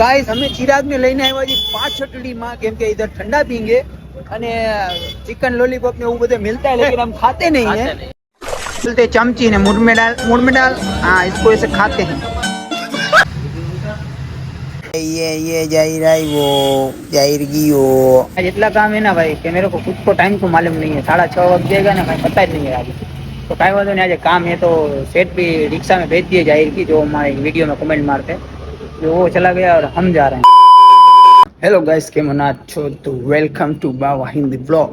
Guys અમે ચિરાગને લઈને આવ્યા છીએ પાંચ ચટડીમાં કેમ કે इधर ठंडा पीएंगे અને चिकन लॉलीपॉप ने वो બધે मिलता है लेकिन हम खाते नहीं हैं बोलते चमची ने मुंह में डाल मुंह में डाल हाँ इसको ऐसे खाते हैं ये ये जाहिर आई वो जाहिर गयो आज इतना काम है ना भाई कि मेरे को खुद को टाइम को मालूम नहीं है साढ़ा छः वक्त जाएगा ना भाई पता ही नहीं है आज तो काई वादो नहीं आज काम है तो सेट भी रिक्शा में भेज दिए जाहिर की जो हमारे वीडियो में कमेंट मारते जो वो चला गया और हम जा रहे हैं હેલો ગાઈસ કેમ ના છો તો welcome to Bawa Hindi blog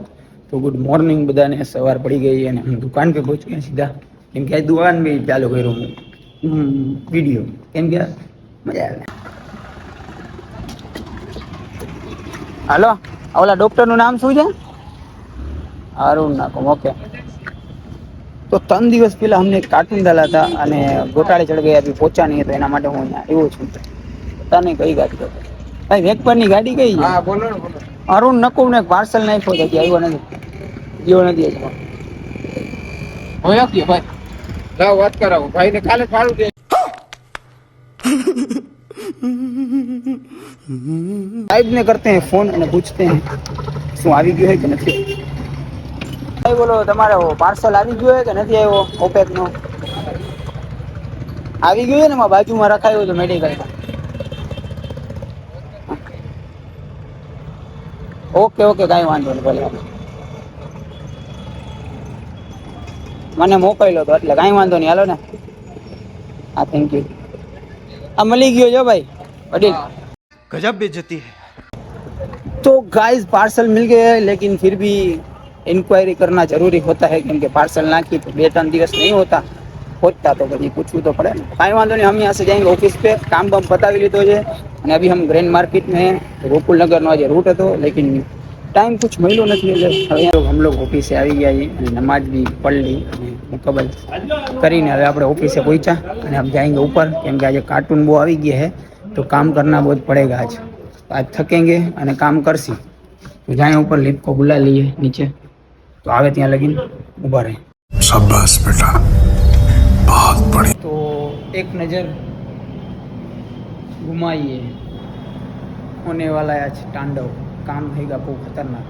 તો ગુડ મોર્નિંગ બધાને સવાર પડી ગઈ અને હું દુકાન પે પહોંચ ગયા સીધા કેમ કે આજ દુકાન બી ચાલુ કર્યું હું વિડીયો કેમ કે મજા આવે હાલો ઓલા ડોક્ટરનું નામ શું છે અરુણ નાકમ ઓકે તો ત્રણ દિવસ પહેલા અમને એક કાર્ટૂન ડાલા હતા અને ગોટાળે ચડ ગયા બી પહોંચા નહીં તો એના માટે હું અહીંયા આવ્યો છું તને કઈ ગાડી ખબર ભાઈ વેકપરની ગાડી કઈ છે? હા ને અરુણ નકુમ ને પાર્સલ નાખ્યો તો હજી આવ્યો નથી. જીવો નથી હજી. હોય કે ભાઈ. લાવ વાત કરાવો. ભાઈ ને કાલે ફાળું દે. સાહેબ ને કરતે હે ફોન અને પૂછતે હે શું આવી ગયો હોય કે નથી. ભાઈ બોલો તમારે પાર્સલ આવી ગયો હોય કે નથી આવ્યો? ઓપેક નો. આવી ગયું ને એમાં બાજુમાં રખાયો તો મેડિકલમાં ઓકે ઓકે કાંઈ વાંધો નહીં ભલે મને મોકલ્યો તો એટલે કાંઈ વાંધો નહીં હાલો ને હા થેન્ક યુ આ મળી ગયો જો ભાઈ વડીલ गजब बेइज्जती है तो गाइस पार्सल मिल गए हैं लेकिन फिर भी इंक्वायरी करना जरूरी होता है क्योंकि पार्सल ना की तो બે ત્રણ દિવસ नहीं होता खोजता तो कभी पूछवू तो पड़े कई वो नहीं हम यहाँ से जाएँगे ऑफ़िस पे काम बम बतावी लीधो है अभी हम ग्रेन मार्केट में गोकुल नगर ना रूट तो लेकिन टाइम कुछ महीनों नहीं मिले हम लोग ऑफिसे आ गया नमाज़ भी पढ़ ली मुकबल कर हम आप ऑफिसे पहुँचा हम जाएँगे ऊपर कम आज कार्टून बो आ गया है तो काम करना बहुत पड़ेगा आज आज थकेंगे और काम करसी तो जाए ऊपर लिप को बुला लिए नीचे तो आवे त्या लगी उभा रहे शाबाश बेटा बहुत बढ़िया तो एक नज़र घुमाइए होने वाला है आज तांडव काम रहेगा बहुत खतरनाक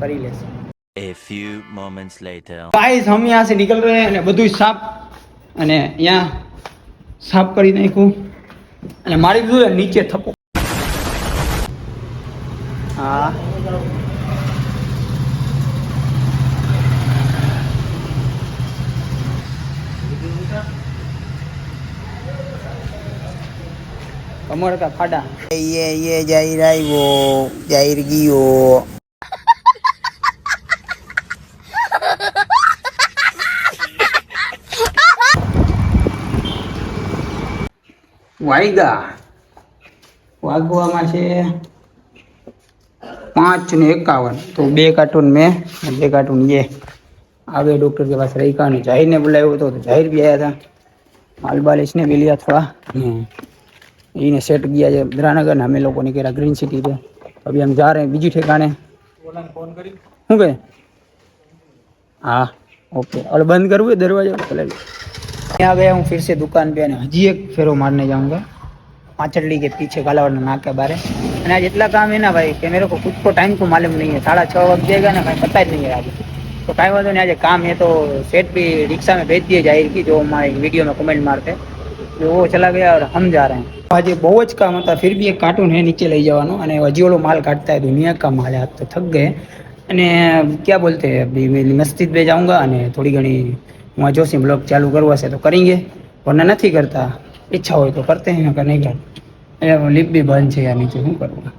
કરી લેશે A few moments later. Guys हम यहाँ से निकल रहे हैं અને બધું સાફ અને અહીંયા સાફ કરી નાખ્યું અને મારી દીધું છે નીચે થપ્પો હા कमर का फाडा ये ये ज़ाहिर आई वो ज़ाहिर की वो वाइगा वागवा में से पाँच ने एकावन तो बे कार्टून में बे कार्टून ये आगे डॉक्टर के पास रही कहा ज़ाहिर ने बुलाया तो ज़ाहिर भी आया था माल बाल इसने भी लिया थोड़ा એને सेट किया है इंदिरानगर ने हमें लोगों ने कह रहा ग्रीन सिटी पे अभी हम जा रहे हैं बीजी ठिकाने हूँ भाई हाँ ओके और बंद करूँ दरवाज़ा पहले आ गया हूँ फिर से दुकान पे हजी एक फेरो मारने जाऊँगा पाँचटली के पीछे कालावर ना के बारे मैंने आज इतना काम है ना भाई कि मेरे को ખુદ को टाइम को मालूम नहीं है साढ़ा छः वक्त जाएगा ना भाई पता ही नहीं है आज तो टाइम वादो नहीं आज काम है तो सेट भी रिक्शा में भेज दिए ज़ाहिर की जो हमारे वीडियो में कमेंट मारते हैं जो वो चला गया હમ हम जा रहे બહુ જ કામ હતા ફિર બી એક કાર્ટૂન હે નીચે લઈ જવાનો અને હજી ઓલો માલ કાઢતા હે દુનિયા કા માલ હાથ તો થક ગયે. અને ક્યાં બોલતે અભી મેં મસ્જિદ બે જાઉંગા અને થોડી ઘણી હું જોશી બ્લોગ ચાલુ કરવા છે તો કરીંગે. પણ નથી કરતા. ઈચ્છા હોય તો કરતે હે કે નહીં કરતા લિપ બી બંધ છે યાર નીચે શું કરવું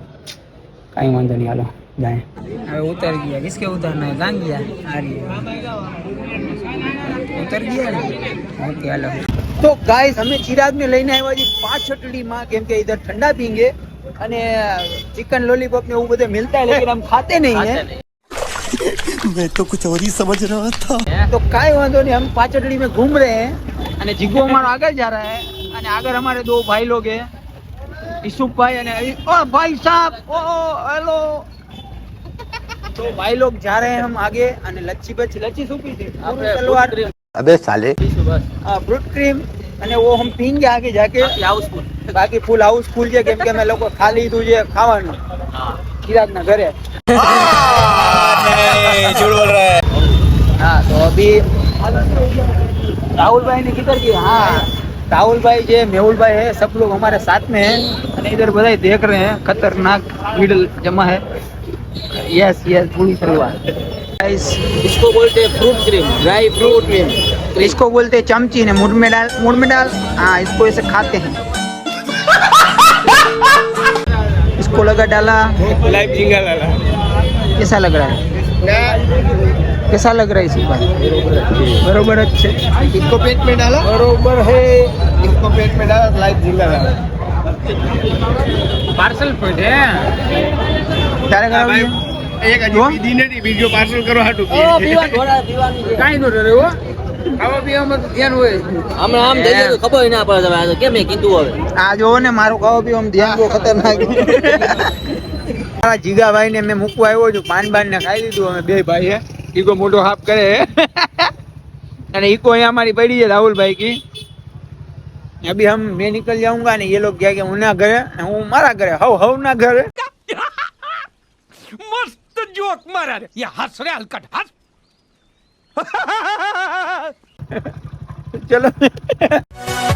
કાંઈ વાંધો નહીં હાલો જાય. હવે ઉતર ગયા કિસકે ઉતારના ગાંગ ગયા ઉતર ગયા ઓકે હાલો. તો ગાઈસ અમે ચિરાગને લઈને આવ્યા છીએ પાંચ ચટડીમાં કેમ કે इधर ठंडा पीएंगे અને चिकन लॉलीपॉप ने वो બધે मिलता है लेकिन हम खाते नहीं हैं मैं तो कुछ और ही समझ रहा था तो काय वांधो नहीं हम पाचड़ी में घूम रहे हैं અને જીગો हमारा आगे जा रहा है અને आगे हमारे दो भाई लोग हैं यूसुफ भाई અને ओ भाई साहब ओ हेलो तो भाई लोग जा रहे हैं हम आगे અને લચ્છી બચ્છી લચ્છી શું પી છે આપણે તલવાર अबे साले फ्रूट क्रीम અને वो हम पीएंगे आगे जाके બાકી ફૂલ હાઉસફુલ છે કેમ કે અમે લોકો ખા લીધું છે ખાવાનું ચિરાગ ના ઘરે हाँ तो अभी राहुल भाई ने किधर किया हाँ राहुल भाई जो मेहुल भाई है सब लोग हमारे साथ में हैं और इधर बधाई देख रहे हैं खतरनाक भीड़ जमा है यस यस पूरी शुरुआत गाइस इसको बोलते हैं fruit cream dry fruit cream इसको बोलते हैं चमची ने मुड़ में डाल मुड़ में डाल हाँ इसको ऐसे खाते हैं इसको लगा डाला लाइव झींगा डाला कैसा लग रहा है कैसा लग रहा है इसके बाद बरोबर अच्छे इसको पेट में डाला बरोबर है इसको पेट में डाला लाइव झींगा डाला पार्सल पड़े तारे घर એક જો? હજી પીધી નથી બીજો પાર્સલ કરો હાટું પીવા ઘોડા પીવાની છે કાંઈ નો ડરે હો ખાવા પીવામાં તો ધ્યાન હોય હમણાં આમ થઈ જાય તો ખબર ય ના પડે તમે આ તો કેમ મેં કીધું હવે આ જોવો ને મારું ખાવા પીવામાં ધ્યાન બહુ ખતરનાક મારા જીગાભાઈ ને મેં મૂકવા આવ્યો છું પાન બાન ને ખાઈ લીધું અમે બે ભાઈ હે ઈકો મોટો હાફ કરે અને ઈકો અહીંયા हमारी पड़ी है राहुल भाई की अभी हम मैं निकल जाऊंगा ने ये लोग क्या कि उन्ना घरे અને હું મારા ઘરે હવ હવ ના ઘરે मस्त जोक मारा रे ये हंस रे हलकट हंस ચલો Yeah.